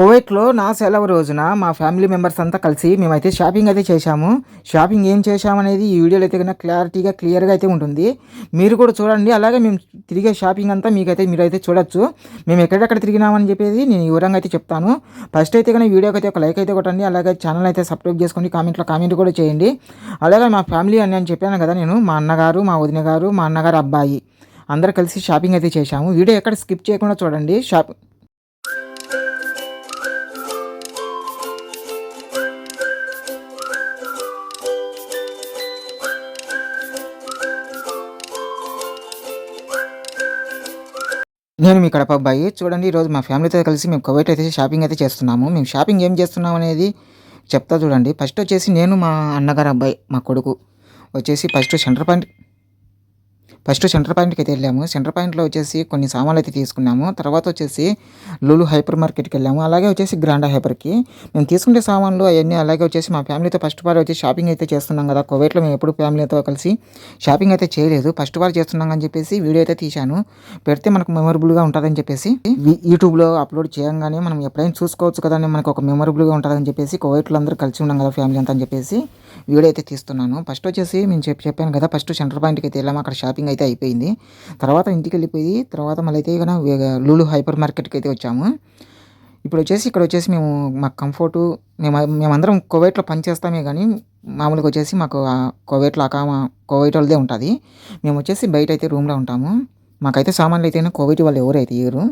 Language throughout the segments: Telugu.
కువైట్లో నా సెలవు రోజున మా ఫ్యామిలీ మెంబర్స్ అంతా కలిసి మేమైతే షాపింగ్ అయితే చేశాము. షాపింగ్ ఏం చేశామనేది ఈ వీడియోలో అయితే కన్నా క్లారిటీగా క్లియర్గా అయితే ఉంటుంది. మీరు కూడా చూడండి. అలాగే మేము తిరిగే షాపింగ్ అంతా మీకైతే మీరైతే చూడొచ్చు. మేము ఎక్కడెక్కడ తిరిగినామని చెప్పేది నేను వివరంగా అయితే చెప్తాను. ఫస్ట్ అయితే కానీ వీడియోకి అయితే ఒక లైక్ అయితే కొట్టండి. అలాగే ఛానల్ అయితే సబ్స్క్రైబ్ చేసుకోండి కామెంట్లో కామెంట్ కూడా చేయండి. అలాగే మా ఫ్యామిలీ అని అని చెప్పాను కదా నేను మా అన్నగారు మా వదిన గారు మా అన్నగారు అబ్బాయి అందరు కలిసి షాపింగ్ అయితే చేశాము. వీడియో ఎక్కడ స్కిప్ చేయకుండా చూడండి. షాప్ నేను మీ కడప అబ్బాయి. చూడండి ఈరోజు మా ఫ్యామిలీతో కలిసి మేము కువైట్ అయితే షాపింగ్ అయితే చేస్తున్నాము. మేము షాపింగ్ ఏం చేస్తున్నాం అనేది చెప్తా చూడండి. ఫస్ట్ వచ్చేసి నేను మా అన్నగారు అబ్బాయి మా కొడుకు. వచ్చేసి first centre point first centre పాయింట్కి అయితే వెళ్ళాము. సెంటర్ పాయింట్లో వచ్చేసి కొన్ని సామాన్లు అయితే తీసుకున్నాము. తర్వాత వచ్చేసి లూలు హైపర్ మార్కెట్కి వెళ్ళాము. అలాగే వచ్చేసి గ్రాండా హైపర్కి మేము తీసుకునే సామాన్లు అవన్నీ అలాగే వచ్చేసి మా ఫ్యామిలీతో ఫస్ట్ వారు వచ్చి షాపింగ్ అయితే చేస్తున్నాం కదా. కువైట్లో మేము ఎప్పుడు ఫ్యామిలీతో కలిసి షాపింగ్ అయితే చేయలేదు. ఫస్ట్ వారు చేస్తున్నాం అని చెప్పేసి వీడియో అయితే తీశాను. పెడితే మనకు మెమొరబుల్గా ఉంటుందని చెప్పేసి యూట్యూబ్లో అప్లోడ్ చేయంగానే మనం ఎప్పుడైనా చూసుకోవచ్చు కదా అని మనకు ఒక మెమొరబుల్గా ఉంటుందని చెప్పేసి కువైట్లో అందరూ కలిసి ఉన్నాం కదా ఫ్యామిలీ అంతా అని చెప్పేసి వీడియో అయితే తీస్తున్నాను. ఫస్ట్ వచ్చేసి నేను చెప్పి చెప్పాను కదా ఫస్ట్ సెంటర్ పాయింట్కి అయితే వెళ్ళాము. అక్కడ షాపింగ్ అయితే అయిపోయింది. తర్వాత ఇంటికి వెళ్ళిపోయి తర్వాత మళ్ళీ అయితే ఇక లూలు హైపర్ మార్కెట్కి అయితే వచ్చాము. ఇప్పుడు వచ్చేసి ఇక్కడ వచ్చేసి మేము మాకు కంఫర్టు మేము మేమందరం కువైట్లో పనిచేస్తామే కానీ మామూలుగా వచ్చేసి మాకు కోవైట్లో కువైట్లో అకామ కువైట్ వాళ్ళదే ఉంటుంది. మేము వచ్చేసి బయట అయితే రూమ్లో ఉంటాము. మాకైతే సామాన్లు అయితే కోవిడ్ వాళ్ళు ఎవరైతే ఇయ్యరు.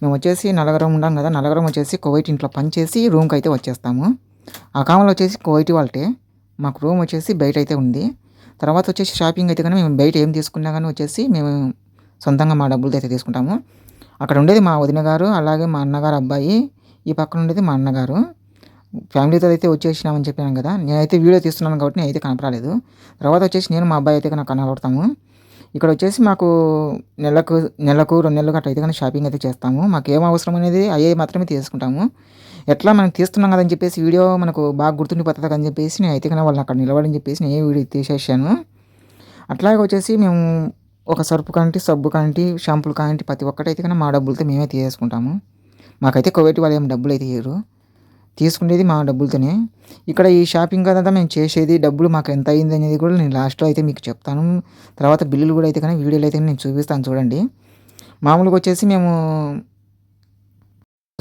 మేము వచ్చేసి నలగరం ఉన్నాం కదా నలగరం వచ్చేసి కోవిడ్ ఇంట్లో పనిచేసి రూమ్కి అయితే వచ్చేస్తాము. ఆ కామలో వచ్చేసి కువైట్ వాళ్ళటే మాకు రూమ్ వచ్చేసి బయట అయితే ఉంది. తర్వాత వచ్చేసి షాపింగ్ అయితే కానీ మేము బయట ఏం తీసుకున్నా కానీ వచ్చేసి మేము సొంతంగా మా డబ్బులతో అయితే తీసుకుంటాము. అక్కడ ఉండేది మా వదిన గారు అలాగే మా అన్నగారు అబ్బాయి ఈ పక్కన ఉండేది మా అన్నగారు. ఫ్యామిలీతో అయితే వచ్చేసినామని చెప్పాను కదా నేనైతే వీడియో తీస్తున్నాను కాబట్టి నేనైతే కనపడలేదు. తర్వాత వచ్చేసి నేను మా అబ్బాయి అయితే కనుక కనబడతాము ఇక్కడ వచ్చేసి మాకు నెలకు నెలకు రెండు నెలలకు అట్లా అయితే కానీ షాపింగ్ అయితే చేస్తాము. మాకు ఏం అవసరం అనేది అయ్యే మాత్రమే తీసుకుంటాము. ఎట్లా మనం తీస్తున్నాం కదని చెప్పేసి వీడియో మనకు బాగా గుర్తుండిపోతుంది అని చెప్పేసి నేను అయితే కానీ వాళ్ళని అక్కడ నిలబడని చెప్పేసి నేను వీడియో తీసేసాను. అట్లాగే వచ్చేసి మేము ఒక సర్పు కాంటి సబ్బు కాంటి షాంపులు కాంటి ప్రతి ఒక్కటైతే కానీ మా డబ్బులతో మేమే తీసేసుకుంటాము. మాకైతే కోవిడ్ వాళ్ళు ఏం డబ్బులు అయితే ఇవ్వరు తీసుకునేది మా డబ్బులతోనే. ఇక్కడ ఈ షాపింగ్ అంతా మేము చేసేది డబ్బులు మాకు ఎంత అయింది అనేది కూడా నేను లాస్ట్లో అయితే మీకు చెప్తాను. తర్వాత బిల్లులు కూడా అయితే కానీ వీడియోలు అయితే నేను చూపిస్తాను చూడండి. మామూలుగా వచ్చేసి మేము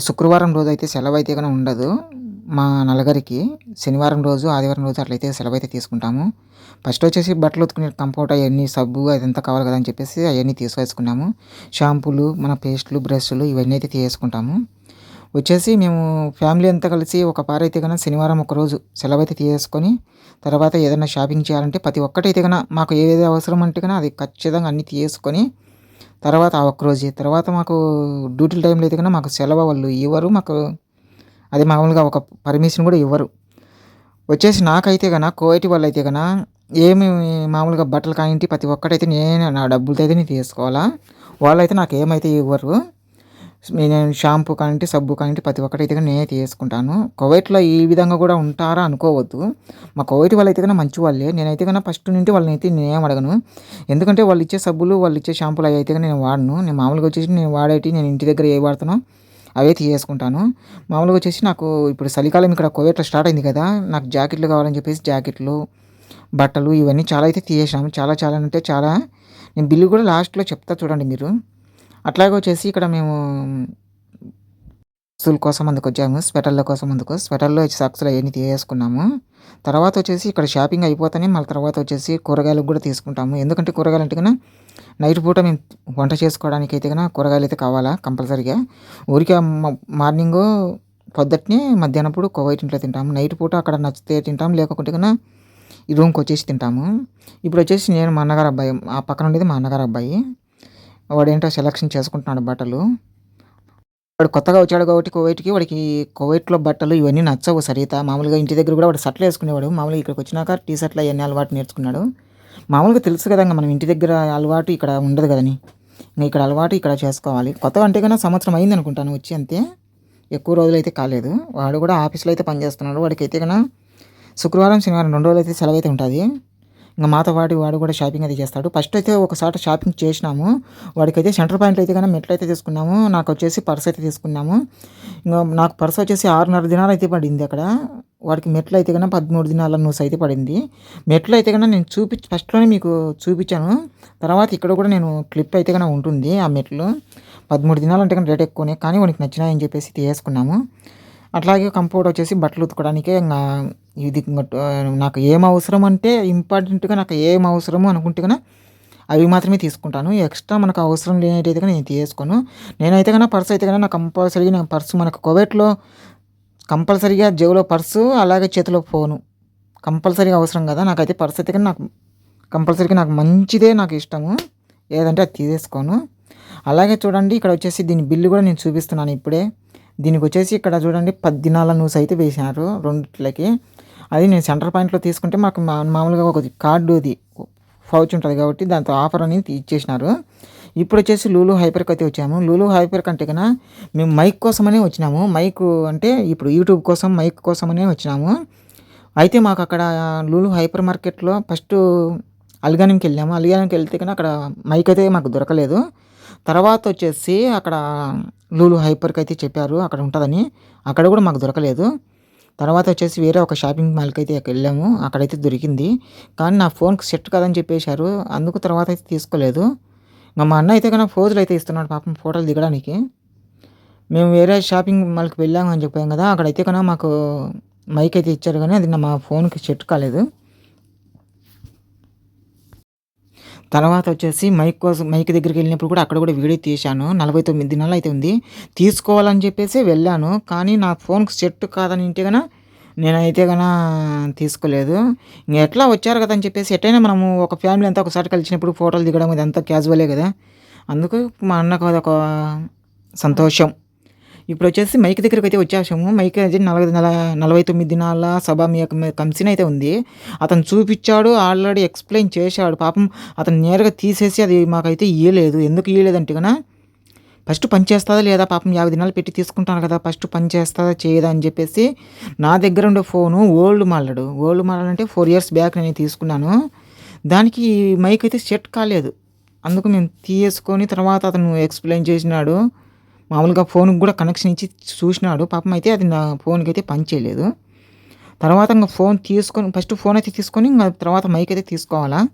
శుక్రవారం రోజు అయితే సెలవు అయితే కానీ ఉండదు. మా నలుగురికి శనివారం రోజు ఆదివారం రోజు అట్లయితే సెలవు అయితే తీసుకుంటాము. ఫస్ట్ వచ్చేసి బట్టలు ఉతుకునే కంఫర్ట్ అవన్నీ సబ్బు అదంతా కావాలి కదా అని చెప్పేసి అవన్నీ తీసుకొచ్చుకున్నాము షాంపూలు మన పేస్టులు బ్రష్లు ఇవన్నీ అయితే తీసుకుంటాము వచ్చేసి మేము ఫ్యామిలీ అంతా కలిసి ఒక పార అయితే కన్నా శనివారం ఒక రోజు సెలవు అయితే తీసుకొని తర్వాత ఏదైనా షాపింగ్ చేయాలంటే ప్రతి ఒక్కటైతే కన్నా మాకు ఏది అవసరం అంటే కన్నా అది ఖచ్చితంగా అన్నీ తీసుకొని తర్వాత ఆ ఒక్క తర్వాత మాకు డ్యూటీ టైంలో అయితే కన్నా మాకు సెలవు వాళ్ళు ఇవ్వరు. మాకు అది మామూలుగా ఒక పర్మిషన్ కూడా ఇవ్వరు. వచ్చేసి నాకైతే కన్నా కోయటి వాళ్ళు అయితే కన్నా ఏమి మామూలుగా బట్టలు కానింటి ప్రతి ఒక్కటైతే నేను నా డబ్బులతో అయితే నేను తీసుకోవాలా? వాళ్ళైతే నాకు ఏమైతే ఇవ్వరు. నేను షాంపూ కానింటి సబ్బు కానింటి ప్రతి ఒక్కటి అయితే నేనే తీసుకుంటాను. కువైట్లో ఈ విధంగా కూడా ఉంటారా అనుకోవద్దు. మా కువైట్ వాళ్ళు అయితే కన్నా మంచి వాళ్ళే. నేనైతే కన్నా ఫస్ట్ నుండి వాళ్ళని అయితే నేనేం అడగను. ఎందుకంటే వాళ్ళు ఇచ్చే సబ్బులు వాళ్ళు ఇచ్చే షాంపూలు అవి అయితే నేను వాడను. నేను మామూలుగా వచ్చేసి నేను వాడేటి నేను ఇంటి దగ్గర ఏ వాడుతానో అవే తీసుకుంటాను. మామూలుగా వచ్చేసి నాకు ఇప్పుడు చలికాలం ఇక్కడ కోవైట్లో స్టార్ట్ అయింది కదా నాకు జాకెట్లు కావాలని చెప్పేసి జాకెట్లు బట్టలు ఇవన్నీ చాలా అయితే తీసేసాము చాలా చాలా అంటే చాలా. నేను బిల్లు కూడా లాస్ట్లో చెప్తా చూడండి మీరు. అట్లాగే వచ్చేసి ఇక్కడ మేము సూల్ కోసం అందుకు వచ్చాము స్వెటర్ల కోసం అందుకు. స్వెటర్లో సాక్స్లో అవన్నీ తీసేసుకున్నాము. తర్వాత వచ్చేసి ఇక్కడ షాపింగ్ అయిపోతానే మళ్ళీ తర్వాత వచ్చేసి కూరగాయలకు కూడా తీసుకుంటాము. ఎందుకంటే కూరగాయలు అంటే కన్నా నైట్ పూట మేము వంట చేసుకోవడానికి అయితే కన్నా కూరగాయలు అయితే కావాలా కంపల్సరీగా. ఊరికే మార్నింగ్ పొద్దుటనే మధ్యాహ్నప్పుడు కోవైటింట్లో తింటాము. నైట్ పూట అక్కడ నచ్చితే తింటాము లేకుంటే కన్నా ఈ రూమ్కి వచ్చేసి తింటాము. ఇప్పుడు వచ్చేసి నేను మా అన్నగారు అబ్బాయి ఆ పక్కన ఉండేది మా అన్నగారు అబ్బాయి. వాడేంటో సెలక్షన్ చేసుకుంటున్నాడు బట్టలు. వాడు కొత్తగా వచ్చాడు కాబట్టి కోవైట్కి వాడికి కోవైట్లో బట్టలు ఇవన్నీ నచ్చవు సరిత. మామూలుగా ఇంటి దగ్గర కూడా వాడు సట్లు వేసుకునేవాడు. మామూలుగా ఇక్కడికి వచ్చినాక టీ షర్ట్లు అవన్నీ అలవాటు నేర్చుకున్నాడు. మామూలుగా తెలుసు కదా మనం ఇంటి దగ్గర అలవాటు ఇక్కడ ఉండదు కదని. ఇంకా ఇక్కడ అలవాటు ఇక్కడ చేసుకోవాలి. కొత్తగా అంటే కన్నా సంవత్సరం అయింది అనుకుంటాను వచ్చి అంతే. ఎక్కువ రోజులు అయితే కాలేదు. వాడు కూడా ఆఫీస్లో అయితే పనిచేస్తున్నాడు. వాడికి అయితే కన్నా శుక్రవారం శనివారం రెండు రోజులు అయితే సెలవు అయితే ఉంటుంది. ఇంకా మాతో వాడి వాడు కూడా షాపింగ్ అయితే చేస్తాడు. ఫస్ట్ అయితే ఒకసారి షాపింగ్ చేసినాము. వాడికైతే సెంటర్ పాయింట్ అయితే కానీ మెట్లు అయితే తీసుకున్నాము. నాకు వచ్చేసి పర్స్ అయితే తీసుకున్నాము. ఇంకా నాకు పర్స్ వచ్చేసి ఆరున్నర దినాలు అయితే పడింది అక్కడ. వాడికి మెట్లు అయితే కన్నా పదమూడు దినాల నూస్ అయితే పడింది. మెట్లు అయితే కన్నా నేను చూపి ఫస్ట్లోనే మీకు చూపించాను. తర్వాత ఇక్కడ కూడా నేను క్లిప్ అయితే కన్నా ఉంటుంది ఆ మెట్లు. పదమూడు దినాలు అంటే కానీ రేట్ ఎక్కువనే కానీ వానికి నచ్చినాయని చెప్పేసి తీసుకున్నాము అట్లాగే కంఫర్ట్ వచ్చేసి బట్టలు ఉతుకోవడానికి ఇంకా ఇది నాకు ఏం అవసరం అంటే ఇంపార్టెంట్గా నాకు ఏం అవసరము అనుకుంటే కన్నా అవి మాత్రమే తీసుకుంటాను. ఎక్స్ట్రా మనకు అవసరం లేనట్టయితే కానీ నేను తీసుకోను నేనైతే కన్నా పర్స్ అయితే కన్నా నాకు కంపల్సరీగా నేను పర్సు మనకు కోవేట్లో కంపల్సరీగా జేబులో పర్సు అలాగే చేతిలో ఫోను. కంపల్సరీగా అవసరం కదా. నాకైతే పర్స్ అయితే కానీ నాకు కంపల్సరీగా నాకు మంచిదే నాకు ఇష్టము. ఏదంటే అది తీసేసుకోను. అలాగే చూడండి ఇక్కడ వచ్చేసి దీని బిల్లు కూడా నేను చూపిస్తున్నాను ఇప్పుడే. దీనికి వచ్చేసి ఇక్కడ చూడండి పద్దినాల న్యూస్ అయితే వేసినారు రెండిట్లకి. అది నేను సెంటర్ పాయింట్లో తీసుకుంటే మాకు మా- మామూలుగా ఒక కార్డుది పౌచ్ ఉంటుంది కాబట్టి దాంతో ఆఫర్ అనేది ఇచ్చేసినారు. ఇప్పుడు వచ్చేసి లూలు హైపర్కి అయితే వచ్చాము. లూలు హైపర్ కంటే కన్నా మేము మైక్ కోసమనే వచ్చినాము. మైక్ అంటే ఇప్పుడు యూట్యూబ్ కోసం మైక్ కోసమనే వచ్చినాము. అయితే మాకు అక్కడ లూలు హైపర్ మార్కెట్లో ఫస్ట్ అల్గానింకి వెళ్ళాము. అల్గానింకి వెళ్తే కన్నా అక్కడ మైక్ అయితే మాకు దొరకలేదు. తర్వాత వచ్చేసి అక్కడ లూలు హైపర్కి అయితే చెప్పారు అక్కడ ఉంటుందని. అక్కడ కూడా మాకు దొరకలేదు. తర్వాత వచ్చేసి వేరే ఒక షాపింగ్ మాల్కి అయితే వెళ్ళాము అక్కడైతే దొరికింది. కానీ నా ఫోన్కి సెట్ కాదని చెప్పేశారు అందుకు తర్వాత అయితే తీసుకోలేదు. ఇంకా మా అన్న అయితే కన్నా ఫోజులు అయితే ఇస్తున్నాడు పాపం ఫోటోలు దిగడానికి. మేము వేరే షాపింగ్ మాల్కి వెళ్ళాము అని చెప్పాం కదా అక్కడైతే కన్నా మాకు మైక్ అయితే ఇచ్చారు కానీ అది నా మా ఫోన్కి సెట్ కాలేదు. తర్వాత వచ్చేసి మైక్ కోసం మైక్ దగ్గరికి వెళ్ళినప్పుడు కూడా అక్కడ కూడా వీడియో తీశాను. నలభై తొమ్మిది దినాలు అయితే ఉంది. తీసుకోవాలని చెప్పేసి వెళ్ళాను. కానీ నా ఫోన్కి సెట్ కాదని ఇంటి కన్నా నేనైతే కన్నా తీసుకోలేదు. ఇంకా ఎట్లా వచ్చారు కదా అని చెప్పేసి ఎట్టయినా మనము ఒక ఫ్యామిలీ అంతా ఒకసారి కలిసినప్పుడు ఫోటోలు దిగడం ఇదంతా క్యాజువలే కదా. అందుకు మా అన్నకు అదొక సంతోషం. ఇప్పుడు వచ్చేసి మైక్ దగ్గరికి అయితే వచ్చేసాము. మైక్ అయితే నలభై నెల నలభై తొమ్మిది దినాల సభ మీ కంసిన్ అయితే ఉంది. అతను చూపించాడు ఆల్రెడీ ఎక్స్ప్లెయిన్ చేశాడు. పాపం అతను నేరుగా తీసేసి అది మాకైతే ఇయ్యలేదు. ఎందుకు ఇయ్యలేదంటే కదా ఫస్ట్ పని చేస్తుందా లేదా? పాపం యాభై దినాలు పెట్టి తీసుకుంటాను కదా ఫస్ట్ పని చేస్తుందా చేయదా అని చెప్పేసి నా దగ్గర ఉండే ఫోను ఓల్డ్ మాలడు. ఓల్డ్ మాలడ్ అంటే ఫోర్ ఇయర్స్ బ్యాక్ నేను తీసుకున్నాను. దానికి మైక్ అయితే సెట్ కాలేదు. అందుకు మేము తీసుకొని తర్వాత అతను ఎక్స్ప్లెయిన్ చేసినాడు. మామూలుగా ఫోన్కి కూడా కనెక్షన్ ఇచ్చి చూసినాడు. పాపం అయితే అది నా ఫోన్కి అయితే పని చేయలేదు. తర్వాత ఇంకా ఫోన్ తీసుకొని ఫస్ట్ ఫోన్ అయితే తీసుకొని ఇంకా తర్వాత మైక్ అయితే తీసుకోవాలా?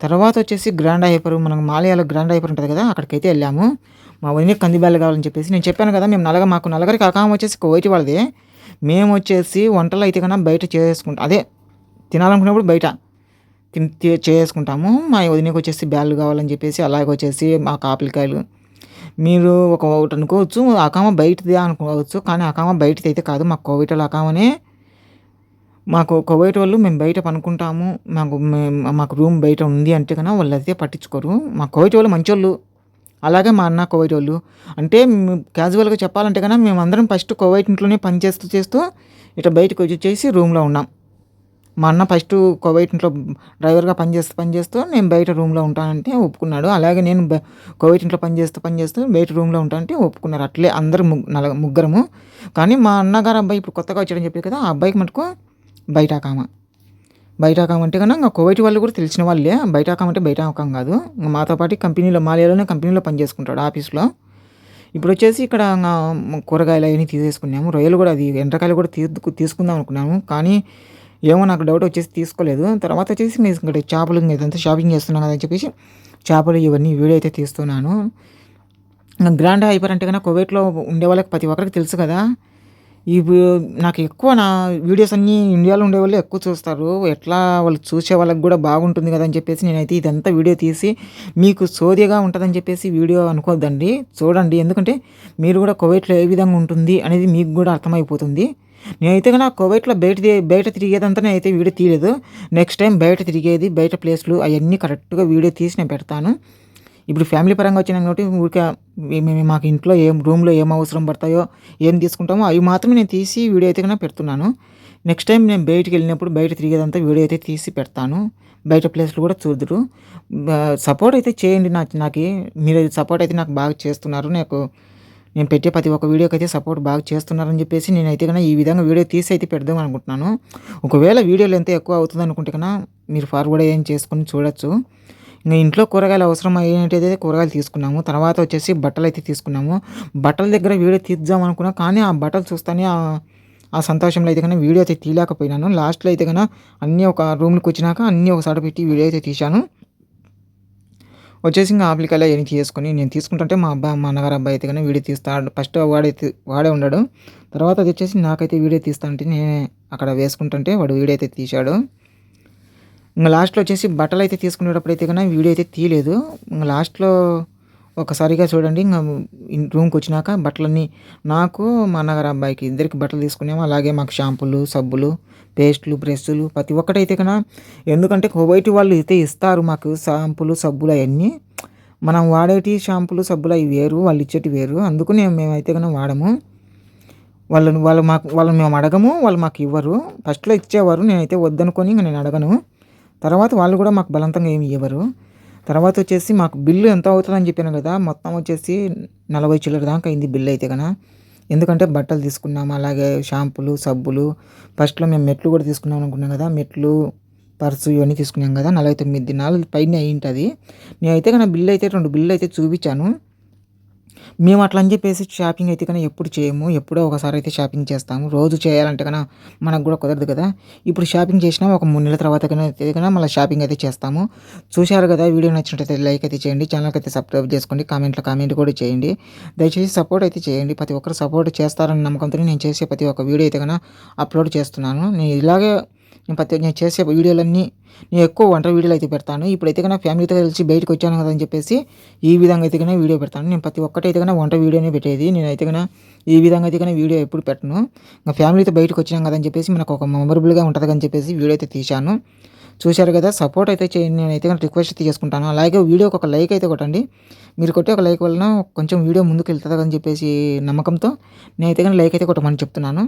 తర్వాత వచ్చేసి గ్రాండ్ హైపర్ మనం మాలయాలో గ్రాండ్ హైపర్ ఉంటుంది కదా అక్కడికైతే వెళ్ళాము. మా వదిన కందిబ్యాలు కావాలని చెప్పేసి నేను చెప్పాను కదా మేము నలగ మాకు నలగరికి అకామం వచ్చేసి కోయిటి వాళ్ళది. మేము వచ్చేసి వంటలు అయితే కన్నా బయట చేసుకుంటాం అదే తినాలనుకున్నప్పుడు బయట తిని తి- చేసుకుంటాము. మా వదినకి వచ్చేసి బ్యాళ్ళు కావాలని చెప్పేసి అలాగే వచ్చేసి మా కాపలికాయలు మీరు ఒక ఒకటి అనుకోవచ్చు అకామ బయటది అనుకోవచ్చు కానీ అకామ బయటది అయితే కాదు. మాకు కోవిడ్ వాళ్ళు అకామనే మాకు కోవిడ్ వాళ్ళు మేము బయట పనుకుంటాము మాకు మేము మాకు రూమ్ బయట ఉంది అంటే కన్నా వాళ్ళు అయితే పట్టించుకోరు. మా కోవిడ్ వాళ్ళు మంచోళ్ళు. అలాగే మా అన్న కోవిడ్ వాళ్ళు. అంటే క్యాజువల్గా చెప్పాలంటే కన్నా మేమందరం ఫస్ట్ కోవిడ్ ఇంట్లోనే పని చేస్తూ చేస్తూ ఇట్లా బయటకు వచ్చేసి రూమ్లో ఉన్నాం. మా అన్న ఫస్ట్ కోవైట్ ఇంట్లో డ్రైవర్గా పనిచేస్తూ పనిచేస్తూ నేను బయట రూమ్లో ఉంటానంటే ఒప్పుకున్నాడు. అలాగే నేను కోవైట్ ఇంట్లో పనిచేస్తూ పనిచేస్తూ బయట రూమ్లో ఉంటానంటే ఒప్పుకున్నారు. అట్లే అందరు ముగ్ నల ముగ్గురము. కానీ మా అన్నగారు అబ్బాయి ఇప్పుడు కొత్తగా వచ్చాడని చెప్పి కదా ఆ అబ్బాయికి మటుకు బయట కామ బయట కామంటే కన్నా ఇంకా కోవైట్ వాళ్ళు కూడా తెలిసిన వాళ్ళే. బయట కామంటే బయట కాం కాదు మాతో పాటు కంపెనీలో మాలియాలోనే కంపెనీలో పనిచేసుకుంటాడు ఆఫీస్లో. ఇప్పుడు వచ్చేసి ఇక్కడ కూరగాయలు అవన్నీ తీసేసుకున్నాము. రొయ్యలు కూడా అది ఎండ్రకాయలు కూడా తీసుకుందాం అనుకున్నాము. కానీ ఏమో నాకు డౌట్ వచ్చేసి తీసుకోలేదు. తర్వాత వచ్చేసి మేము ఇక్కడ చేపలు ఇదంతా షాపింగ్ చేస్తున్నాం కదా అని చెప్పేసి చేపలు ఇవన్నీ వీడియో అయితే తీస్తున్నాను. గ్రాండ్ హైపర్ అంటే కన్నా కోవిడ్లో ఉండే వాళ్ళకి ప్రతి ఒక్కరికి తెలుసు కదా. ఈ నాకు ఎక్కువ నా వీడియోస్ అన్నీ ఇండియాలో ఉండే వాళ్ళు ఎక్కువ చూస్తారు. ఎట్లా వాళ్ళు చూసే వాళ్ళకి కూడా బాగుంటుంది కదా అని చెప్పేసి నేనైతే ఇదంతా వీడియో తీసి మీకు సోదిగా ఉంటుందని చెప్పేసి వీడియో అనుకోవద్దండి చూడండి ఎందుకంటే మీరు కూడా కోవిడ్లో ఏ విధంగా ఉంటుంది అనేది మీకు కూడా అర్థమైపోతుంది. నేనైతే నా కోవిడ్లో బయట బయట తిరిగేదంతా అయితే వీడియో తీయలేదు. నెక్స్ట్ టైం బయట తిరిగేది బయట ప్లేస్లు అవన్నీ కరెక్ట్గా వీడియో తీసి నేను పెడతాను. ఇప్పుడు ఫ్యామిలీ పరంగా వచ్చినాం కాబట్టి ఊరికే మేము మాకు ఇంట్లో ఏం రూమ్లో ఏం అవసరం పడతాయో ఏం తీసుకుంటామో అవి మాత్రమే నేను తీసి వీడియో అయితే కన్నా పెడుతున్నాను. నెక్స్ట్ టైం నేను బయటికి వెళ్ళినప్పుడు బయట తిరిగేదంతా వీడియో అయితే తీసి పెడతాను. బయట ప్లేస్లు కూడా చూద్దరు సపోర్ట్ అయితే చేయండి నాకు నాకు. మీరు సపోర్ట్ అయితే నాకు బాగా చేస్తున్నారు. నాకు నేను పెట్టే ప్రతి ఒక్క వీడియోకి అయితే సపోర్ట్ బాగా చేస్తున్నారని చెప్పేసి నేనైతే కన్నా ఈ విధంగా వీడియో తీసి అయితే పెడదాం అనుకుంటున్నాను. ఒకవేళ వీడియోలు ఎంత ఎక్కువ అవుతుంది అనుకుంటే కన్నా మీరు ఫార్వర్డ్ ఏం చేసుకుని చూడొచ్చు. ఇంకా ఇంట్లో కూరగాయలు అవసరం అయ్యేటైతే కూరగాయలు తీసుకున్నాము. తర్వాత వచ్చేసి బట్టలు అయితే తీసుకున్నాము. బట్టల దగ్గర వీడియో తీద్దాం అనుకున్నా కానీ ఆ బట్టలు చూస్తానే ఆ సంతోషంలో అయితే కన్నా వీడియో అయితే తీయలేకపోయినాను. లాస్ట్లో అయితే కన్నా అన్నీ ఒక రూమ్కి వచ్చినాక అన్నీ ఒకసారి పెట్టి వీడియో అయితే తీశాను. వచ్చేసి ఇంకా ఆప్లికాయలు అవన్నీ తీసుకొని నేను తీసుకుంటుంటే మా అబ్బాయి మా అన్నగారు అబ్బాయి అయితే కానీ వీడియో తీస్తాడు ఫస్ట్ వాడే వాడే ఉన్నాడు తర్వాత అది వచ్చేసి నాకైతే వీడియో తీస్తా అంటే నేనే అక్కడ వేసుకుంటుంటే వాడు వీడియో అయితే తీశాడు. ఇంకా లాస్ట్లో వచ్చేసి బట్టలు అయితే తీసుకునేటప్పుడు అయితే కానీ వీడియో అయితే తీయలేదు. ఇంకా లాస్ట్లో ఒకసారిగా చూడండి ఇంకా రూమ్కి వచ్చినాక బట్టలన్నీ నాకు మా అన్నగారు అబ్బాయికి ఇద్దరికి బట్టలు తీసుకున్నాము. అలాగే మాకు షాంపూలు సబ్బులు పేస్టులు బ్రష్లు ప్రతి ఒక్కటైతే కన్నా ఎందుకంటే బయట వాళ్ళు అయితే ఇస్తారు మాకు షాంపులు సబ్బులు అవన్నీ. మనం వాడేటి షాంపులు సబ్బులు అవి వేరు వాళ్ళు ఇచ్చేటి వేరు. అందుకు నేను మేమైతే కన్నా వాడము. వాళ్ళని వాళ్ళు మాకు వాళ్ళని మేము అడగము వాళ్ళు మాకు ఇవ్వరు. ఫస్ట్లో ఇచ్చేవారు నేనైతే వద్దనుకొని ఇంకా నేను అడగను. తర్వాత వాళ్ళు కూడా మాకు బలవంతంగా ఏమి ఇవ్వరు. తర్వాత వచ్చేసి మాకు బిల్లు ఎంత అవుతుందని చెప్పాను కదా మొత్తం వచ్చేసి నలభై చిల్లర దాకా అయింది బిల్లు అయితే కన్నా ఎందుకంటే బట్టలు తీసుకున్నాము అలాగే షాంపులు సబ్బులు. ఫస్ట్లో మేము మెట్లు కూడా తీసుకున్నాం అనుకున్నాం కదా మెట్లు పర్సు ఇవన్నీ తీసుకున్నాం కదా నలభై తొమ్మిది దినాలు పైన అయి ఉంటుంది నేనైతే నా బిల్లు అయితే రెండు బిల్లు అయితే చూపించాను. మేము అట్లా అని చెప్పేసి షాపింగ్ అయితే కన్నా ఎప్పుడు చేయము ఎప్పుడో ఒకసారి అయితే షాపింగ్ చేస్తాము. రోజు చేయాలంటే కన్నా మనకు కూడా కుదరదు కదా. ఇప్పుడు షాపింగ్ చేసినా ఒక మూడు నెలల తర్వాత కన్నా మళ్ళీ షాపింగ్ అయితే చేస్తాము. చూశారు కదా వీడియో నచ్చినట్టయితే లైక్ అయితే చేయండి. ఛానల్కి అయితే సబ్స్క్రైబ్ చేసుకోండి. కామెంట్లో కామెంట్ కూడా చేయండి. దయచేసి సపోర్ట్ అయితే చేయండి. ప్రతి ఒక్కరు సపోర్ట్ చేస్తారని నమ్మకంతో నేను చేసే ప్రతి ఒక్క వీడియో అయితే కన్నా అప్లోడ్ చేస్తున్నాను. నేను ఇలాగే నేను ప్రతి నేను చేసే వీడియోలన్నీ నేను ఎక్కువ వంట వీడియోలు అయితే పెడతాను. ఇప్పుడైతే కన్నా ఫ్యామిలీతో కలిసి బయటకు వచ్చాను కదా అని చెప్పేసి ఈ విధంగా అయితే కన్నా వీడియో పెడతాను. నేను ప్రతి ఒక్కటి కన్నా వంట వీడియోనే పెట్టేది. నేనైతే కన్నా ఈ విధంగా అయితే కన్నా వీడియో ఎప్పుడు పెట్టను. ఇంకా ఫ్యామిలీతో బయటకు వచ్చినాం కదా అని చెప్పేసి మనకు ఒక మెమరబుల్గా ఉంటుంది అని చెప్పేసి వీడియో అయితే తీశాను. చూశారు కదా సపోర్ట్ అయితే చేయండి. నేనైతే కన్నా రిక్వెస్ట్ చేసుకుంటాను. అలాగే వీడియోకి ఒక లైక్ అయితే కొట్టండి. మీరు కొట్టే ఒక లైక్ వలన కొంచెం వీడియో ముందుకు వెళ్తుంది అని చెప్పేసి నమ్మకంతో నేనైతే కానీ లైక్ అయితే కొట్టమని చెప్తున్నాను.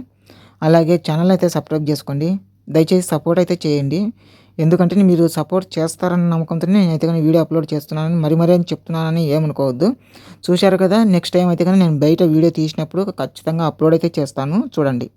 అలాగే ఛానల్ అయితే సబ్స్క్రైబ్ చేసుకోండి. దయచేసి సపోర్ట్ అయితే చేయండి. ఎందుకంటే మీరు సపోర్ట్ చేస్తారన్న నమ్మకంతో నేనైతే కానీ వీడియో అప్లోడ్ చేస్తున్నానని మరి మరీ అని చెప్తున్నానని ఏమనుకోవద్దు. చూశారు కదా నెక్స్ట్ టైం అయితే కానీ నేను బయట వీడియో తీసినప్పుడు ఖచ్చితంగా అప్లోడ్ అయితే చేస్తాను. చూడండి.